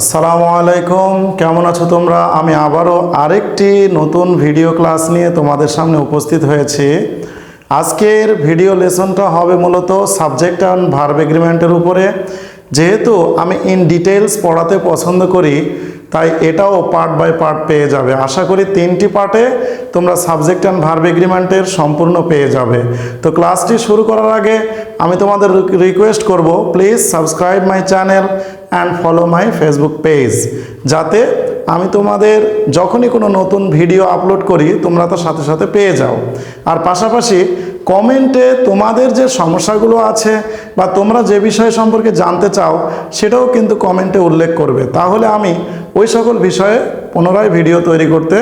আসসালামু আলাইকুম। কেমন আছো তোমরা? আমি আবারও আরেকটি নতুন ভিডিও ক্লাস নিয়ে তোমাদের সামনে উপস্থিত হয়েছি। আজকের ভিডিও লেসনটা হবে মূলত সাবজেক্ট অ্যান্ড ভার্ব এগ্রিমেন্টের উপরে। যেহেতু আমি ইন ডিটেলস পড়াতে পছন্দ করি, তাই এটাও পার্ট বাই পার্ট পেয়ে যাবে। আশা করি তিনটি পার্টে তোমরা সাবজেক্ট অ্যান্ড ভার্ব এগ্রিমেন্টের সম্পূর্ণ পেয়ে যাবে। তো ক্লাসটি শুরু করার আগে আমি তোমাদের রিকোয়েস্ট করব, please subscribe my channel and follow my Facebook page যাতে আমি তোমাদের যখনই কোনো নতুন ভিডিও আপলোড করি, তোমরা তার সাথে সাথে পেয়ে যাও। আর পাশাপাশি কমেন্টে তোমাদের যে সমস্যাগুলো আছে বা তোমরা যে বিষয় সম্পর্কে জানতে চাও, সেটাও কিন্তু কমেন্টে উল্লেখ করবে। তাহলে আমি ওই সকল বিষয়ে পুনরায় ভিডিও তৈরি করতে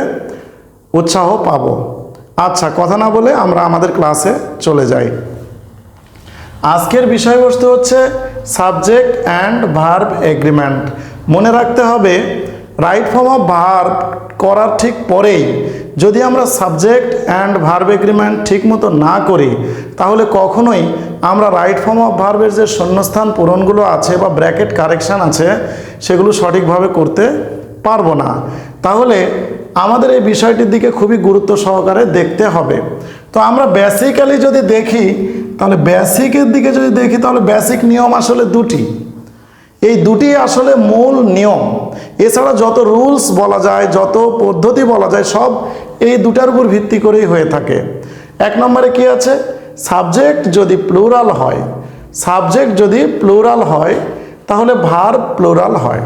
উৎসাহ পাবো। আচ্ছা কথা না বলে আমরা আমাদের ক্লাসে চলে যাই। আজকের বিষয়বস্তু হচ্ছে সাবজেক্ট অ্যান্ড ভার্ব এগ্রিমেন্ট। মনে রাখতে হবে, রাইট ফর্ম অফ ভার্ব করার ঠিক পরেই যদি আমরা সাবজেক্ট অ্যান্ড ভার্ব এগ্রিমেন্ট ঠিকমতো না করি, তাহলে কখনোই আমরা রাইট ফর্ম অফ ভার্বের যে শূন্যস্থান পূরণগুলো আছে বা ব্র্যাকেট কারেকশান আছে, সেগুলো সঠিকভাবে করতে পারব না। তাহলে আমাদের এই বিষয়টির দিকে খুবই গুরুত্ব সহকারে দেখতে হবে। তো আমরা বেসিক্যালি যদি দেখি তাহলে বেসিকের দিকে যদি দেখি, তাহলে বেসিক নিয়ম আসলে দুটি। এই দুটি আসলে মূল নিয়ম। এছাড়া যত রুলস বলা যায়, যত পদ্ধতি বলা যায়, সব এই দুটার উপর ভিত্তি করেই হয়ে থাকে। এক নম্বরে কি আছে? সাবজেক্ট যদি প্লুরাল হয় সাবজেক্ট যদি প্লুরাল হয়, তাহলে ভার প্লুরাল হয়।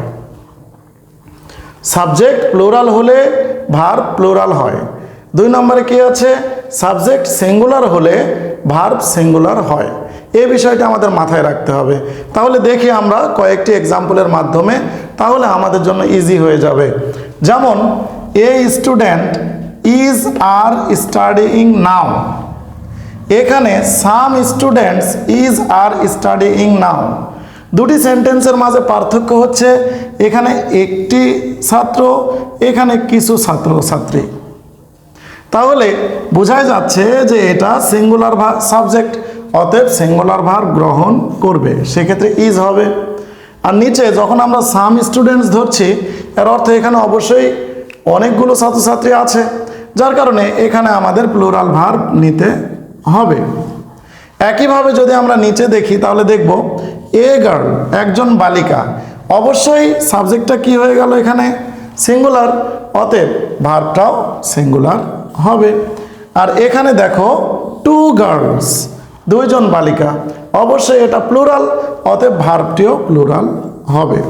সাবজেক্ট প্লুরাল হলে ভার প্লুরাল হয়। দুই নম্বরে কি আছে? সাবজেক্ট সিঙ্গুলার হলে ভার্ব সিঙ্গুলার হয়। এই বিষয়টা আমাদের মাথায় রাখতে হবে। তাহলে দেখি আমরা কয়েকটি এক্সাম্পলের মাধ্যমে তাহলে আমাদের জন্য ইজি হয়ে যাবে। যেমন a student is are studying now এখানে some students is are studying now দুটি সেন্টেন্সের মাঝে পার্থক্য হচ্ছে, এখানে একটি ছাত্র, এখানে কিছু ছাত্র ছাত্রী তাহলে বোঝাই যাচ্ছে যে এটা সিঙ্গুলার ভার সাবজেক্ট অতএব সিঙ্গুলার ভার গ্রহণ করবে। সেক্ষেত্রে ইজ হবে। আর নিচে যখন আমরা সাম স্টুডেন্টস ধরছি, এর অর্থ এখানে অবশ্যই অনেকগুলো ছাত্রছাত্রী আছে, যার কারণে এখানে আমাদের প্লুরাল ভার নিতে হবে। একইভাবে যদি আমরা নিচে দেখি, তাহলে দেখব এ গার্ল একজন বালিকা। অবশ্যই সাবজেক্টটা কি হয়ে গেল এখানে? সিঙ্গুলার অতএব ভার্বটাও সিঙ্গুলার হবে। আর এখানে দেখো টু গার্লস দুইজন বালিকা। অবশ্যই এটা প্লুরাল অতএব ভার্বটিও প্লুরাল হবে।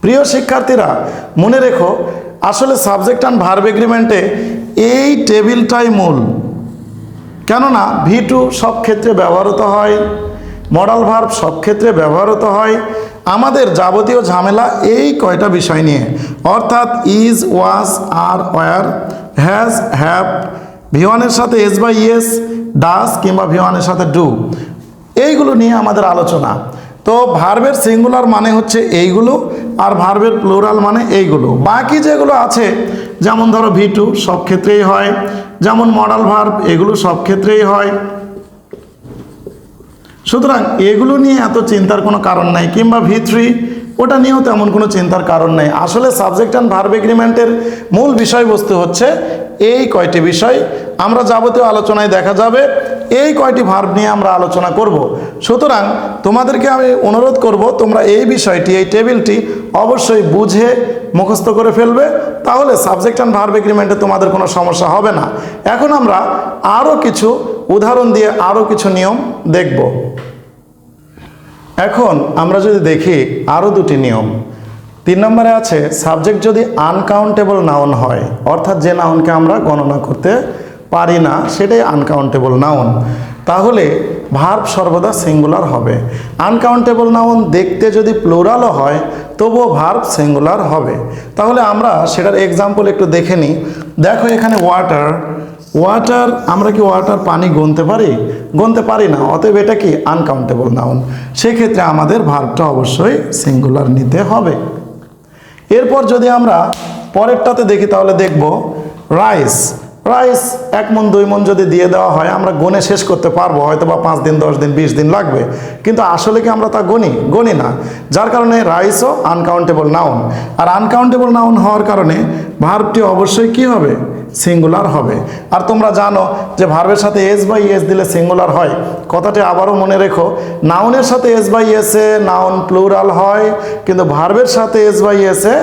প্রিয় শিক্ষার্থীরা, মনে রেখো, আসলে সাবজেক্ট অ্যান্ড ভার্ব এগ্রিমেন্টে এই টেবিলটাই মূল। কেননা ভি টু সব ক্ষেত্রে ব্যবহৃত হয়। মডাল ভার্ব সব ক্ষেত্রে ব্যবহৃত হয়। আমাদের যাবতীয় ঝামেলা এই কয়টা বিষয় নিয়ে। অর্থাৎ is was R were has have ভিওয়ানের সাথে এস বাই ইয়েস ডাস কিংবা ভিওয়ানের সাথে ডু এইগুলো নিয়ে আমাদের আলোচনা। তো ভার্বের সিঙ্গুলার মানে হচ্ছে এইগুলো আর ভার্বের প্লুরাল মানে এইগুলো। বাকি যেগুলো আছে, যেমন ধরো ভি টু সব ক্ষেত্রেই হয়, যেমন মডাল ভার্ব এগুলো সব ক্ষেত্রেই হয়। সুতরাং এগুলো নিয়ে এত চিন্তার কোনো কারণ নাই, কিংবা ভি থ্রি ওটা নিয়েও তেমন কোনো চিন্তার কারণ নেই। আসলে সাবজেক্ট অ্যান্ড ভার্ব এগ্রিমেন্টের মূল বিষয়বস্তু হচ্ছে এই কয়টি বিষয়। আমরা যাবতীয় আলোচনায় দেখা যাবে, এই কয়টি ভার্ব নিয়ে আমরা আলোচনা করব। সুতরাং তোমাদেরকে আমি অনুরোধ করব, তোমরা এই বিষয়টি, এই টেবিলটি অবশ্যই বুঝে মুখস্থ করে ফেলবে। তাহলে সাবজেক্ট অ্যান্ড ভার্ব এগ্রিমেন্টে তোমাদের কোনো সমস্যা হবে না। এখন আমরা আরও কিছু উদাহরণ দিয়ে আরও কিছু নিয়ম দেখব। এখন আমরা যদি দেখি আরও দুটি নিয়ম। তিন নম্বরে আছে, সাবজেক্ট যদি আনকাউন্টেবল নাউন হয়, অর্থাৎ যে নাউনকে আমরা গণনা করতে পারি না, সেটাই আনকাউন্টেবল নাউন তাহলে ভার্ব সর্বদা সিঙ্গুলার হবে। আনকাউন্টেবল নাউন দেখতে যদি প্লোরালও হয়, তবুও ভার্ব সিঙ্গুলার হবে। তাহলে আমরা সেটার এক্সাম্পল একটু দেখে নিই। দেখো এখানে ওয়াটার ওয়াটার আমরা কি ওয়াটার পানি গুনতে পারি? গুনতে পারি না, অতএব এটা কি আনকাউন্টেবল নাউন সেক্ষেত্রে আমাদের ভার্বটা অবশ্যই সিঙ্গুলার নিতে হবে। এরপর যদি আমরা পরেরটাতে দেখি, তাহলে দেখব রাইস রাইস এক মন, দুই মন যদি দিয়ে দেওয়া হয়, আমরা গনে শেষ করতে পারব হয়তো বা পাঁচ দিন, দশ দিন, বিশ দিন লাগবে। কিন্তু আসলে কি আমরা তা গনি গনি না। যার কারণে রাইসও আনকাউন্টেবল নাউন আর আনকাউন্টেবল নাউন হওয়ার কারণে ভার্বটি অবশ্যই কি হবে? সিঙ্গুলার হবে। আর তোমরা জানো যে ভার্বের সাথে এস বাই এস দিলে সিঙ্গুলার হয়। কথাটি আবারও মনে রেখো নাউনের সাথে s by es noun plural হয়, কিন্তু ভার্বের সাথে এস বাই এসে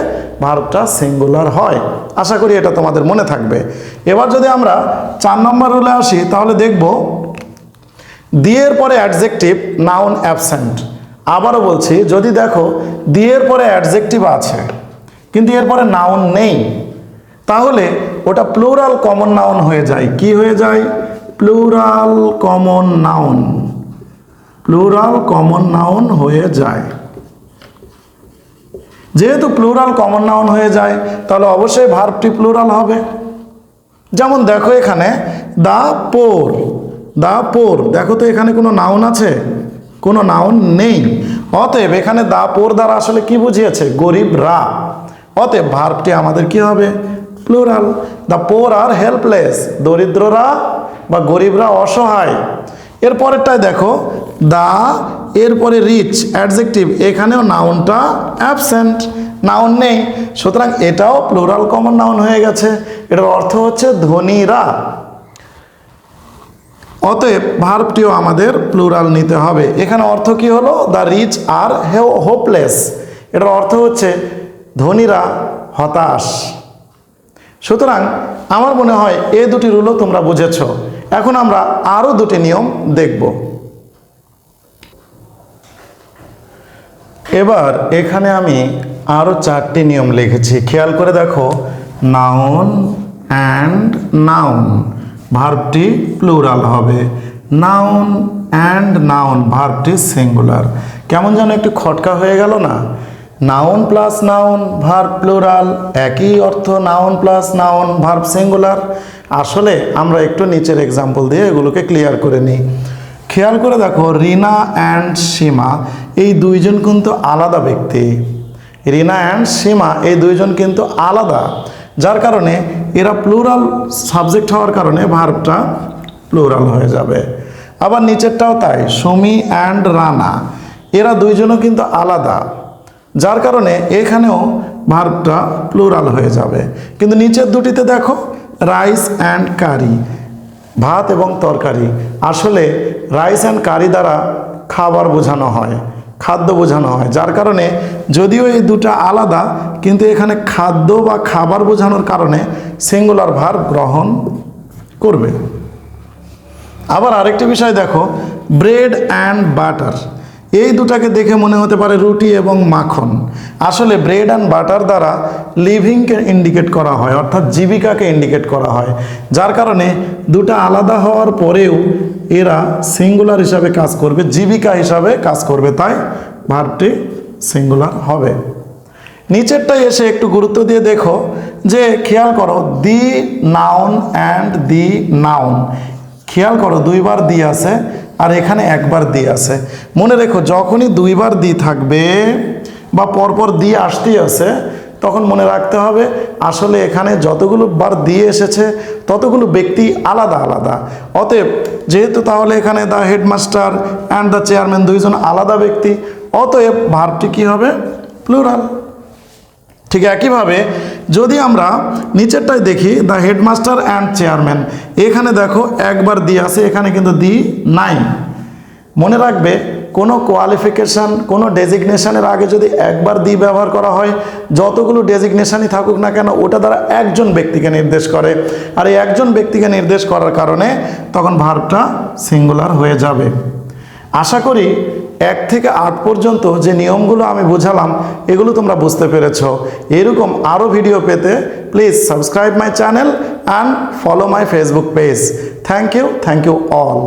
ভার্বটা সিঙ্গুলার হয়। আশা করি এটা তোমাদের মনে থাকবে। এবার যদি আমরা চার নম্বর রুলে আসি, তাহলে দেখব দিয়ের পরে অ্যাডজেক্টিভ নাউন অ্যাবসেন্ট আবারও বলছি, যদি দেখো দিয়ের পরে অ্যাডজেক্টিভ আছে, কিন্তু এরপরে নাউন নেই, তাহলে ওটা প্লুরাল কমন নাউন হয়ে যায়। কি হয়ে যায়? Plural common noun plural common noun হয়ে যায়। যেহেতু প্লুরাল কমন নাউন হয়ে যায়, তাহলে অবশ্যই ভার্বটি প্লুরাল হবে। যেমন দেখো এখানে, দা পোর দা পোর দেখো তো এখানে কোনো নাউন আছে? কোনো নাউন নেই। অতএব এখানে দা পোর দ্বারা আসলে কি বুঝিয়েছে? গরিবরা। অতএব ভার্বটি আমাদের কি হবে? Plural the poor are helpless দরিদ্ররা বা গরিবরা অসহায়। এরপরেরটায় দেখো, দা এরপরে রিচ অ্যাডজেক্টিভ। এখানেও নাউনটা অ্যাবসেন্ট নাউন নেই। সুতরাং এটাও প্লুরাল কমন নাউন হয়ে গেছে। এটার অর্থ হচ্ছে ধনীরা। অতএব ভার্বটিও আমাদের প্লুরাল নিতে হবে। এখানে অর্থ কি হলো? দ্য রিচ আর হোপলেস এটার অর্থ হচ্ছে ধনীরা হতাশ। সুতরাং আমার মনে হয় এ দুটি রুলও তোমরা বুঝেছ। এখন আমরা আরও দুটি নিয়ম দেখব। এবার এখানে আমি আরও চারটি নিয়ম লিখেছি। খেয়াল করে দেখো নাউন অ্যান্ড নাউন ভার্বটি প্লুরাল হবে। নাউন অ্যান্ড নাউন ভার্বটি সিঙ্গুলার কেমন যেন একটু খটকা হয়ে গেল না? Noun plus noun, verb plural, একই অর্থ noun plus noun, verb singular. আসলে আমরা একটু নিচের এক্সাম্পল দিয়ে এগুলোকে ক্লিয়ার করে নিই। খেয়াল করে দেখো, রিনা অ্যান্ড সীমা, এই দুইজন কিন্তু আলাদা ব্যক্তি। রিনা অ্যান্ড সীমা, এই দুইজন কিন্তু আলাদা। যার কারণে এরা প্লুরাল সাবজেক্ট হওয়ার কারণে ভার্বটা প্লুরাল হয়ে যাবে। আবার নিচেরটাও তাই, সুমি অ্যান্ড রানা, এরা দুইজনও কিন্তু আলাদা। যার কারণে এখানেও ভার্বটা প্লুরাল হয়ে যাবে। কিন্তু নিচের দুটিতে দেখো, রাইস অ্যান্ড কারি, ভাত এবং তরকারি। আসলে রাইস অ্যান্ড কারি দ্বারা খাবার বোঝানো হয়, খাদ্য বোঝানো হয়। যার কারণে যদিও এই দুটো আলাদা, কিন্তু এখানে খাদ্য বা খাবার বোঝানোর কারণে সিঙ্গুলার ভার গ্রহণ করবে। আবার আরেকটি বিষয় দেখো, ব্রেড অ্যান্ড বাটার। এই দুটাকে দেখে মনে হতে পারে রুটি এবং মাখন। আসলে ব্রেড অ্যান্ড বাটার দ্বারা লিভিংকে ইন্ডিকেট করা হয়, অর্থাৎ জীবিকাকে ইন্ডিকেট করা হয়। যার কারণে দুটা আলাদা হওয়ার পরেও এরা সিঙ্গুলার হিসাবে কাজ করবে, জীবিকা হিসাবে কাজ করবে, তাই ভার্বটি সিঙ্গুলার হবে। নিচেরটাই এসে একটু গুরুত্ব দিয়ে দেখো যে, খেয়াল করো the noun and the noun খেয়াল করো, দুইবার দি আছে আর এখানে একবার দি আছে। মনে রেখো, যখনই দুইবার দি থাকবে বা পরপর দি আসতেই আছে, তখন মনে রাখতে হবে, আসলে এখানে যতগুলো বার দিয়ে এসেছে, ততগুলো ব্যক্তি আলাদা আলাদা। অতএব, যেহেতু তাহলে এখানে the headmaster and the chairman দুইজন আলাদা ব্যক্তি, অতএব ভার্বটি কী হবে? প্লুরাল ঠিক একইভাবে যদি আমরা নিচেরটাই দেখি দ্য হেডমাস্টার অ্যান্ড চেয়ারম্যান এখানে দেখো একবার দি আছে, এখানে কিন্তু দি নাই। মনে রাখবে, কোনো কোয়ালিফিকেশান কোনো ডেজিগনেশানের আগে যদি একবার দি ব্যবহার করা হয়, যতগুলো ডেজিগনেশানই থাকুক না কেন, ওটা দ্বারা একজন ব্যক্তিকে নির্দেশ করে। আর এই একজন ব্যক্তিকে নির্দেশ করার কারণে তখন ভার্বটা সিঙ্গুলার হয়ে যাবে। আশা করি এক থেকে আট পর্যন্ত যে নিয়মগুলো আমি বোঝালাম, এগুলো তোমরা বুঝতে পেরেছ। এরকম আরও ভিডিও পেতে please subscribe my channel and follow my Facebook page thank you thank you all